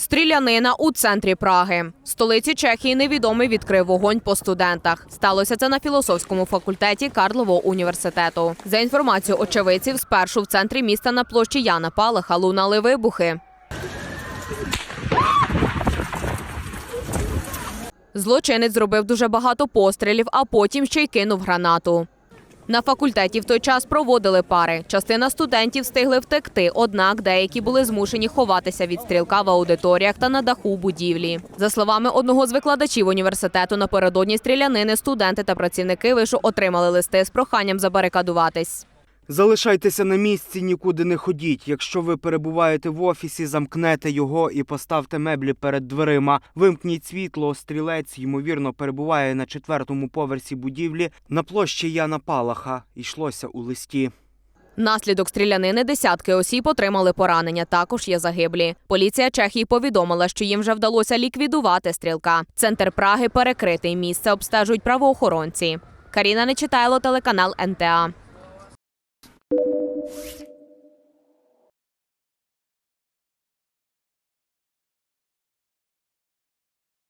Стрілянина у центрі Праги. Столиці Чехії невідомий відкрив вогонь по студентах. Сталося це на філософському факультеті Карлового університету. За інформацією очевидців, спершу в центрі міста на площі Яна Палаха лунали вибухи. Злочинець зробив дуже багато пострілів, а потім ще й кинув гранату. На факультеті в той час проводили пари. Частина студентів встигли втекти, однак деякі були змушені ховатися від стрілка в аудиторіях та на даху будівлі. За словами одного з викладачів університету, напередодні стрілянини студенти та працівники вишу отримали листи з проханням забарикадуватись. Залишайтеся на місці, нікуди не ходіть. Якщо ви перебуваєте в офісі, замкнете його і поставте меблі перед дверима. Вимкніть світло. Стрілець, ймовірно, перебуває на четвертому поверсі будівлі на площі Яна Палаха. Йшлося у листі. Внаслідок стрілянини десятки осіб отримали поранення. Також є загиблі. Поліція Чехії повідомила, що їм вже вдалося ліквідувати стрілка. Центр Праги перекритий. Місце обстежують правоохоронці. Каріна Нечитайло, телеканал НТА. Oh,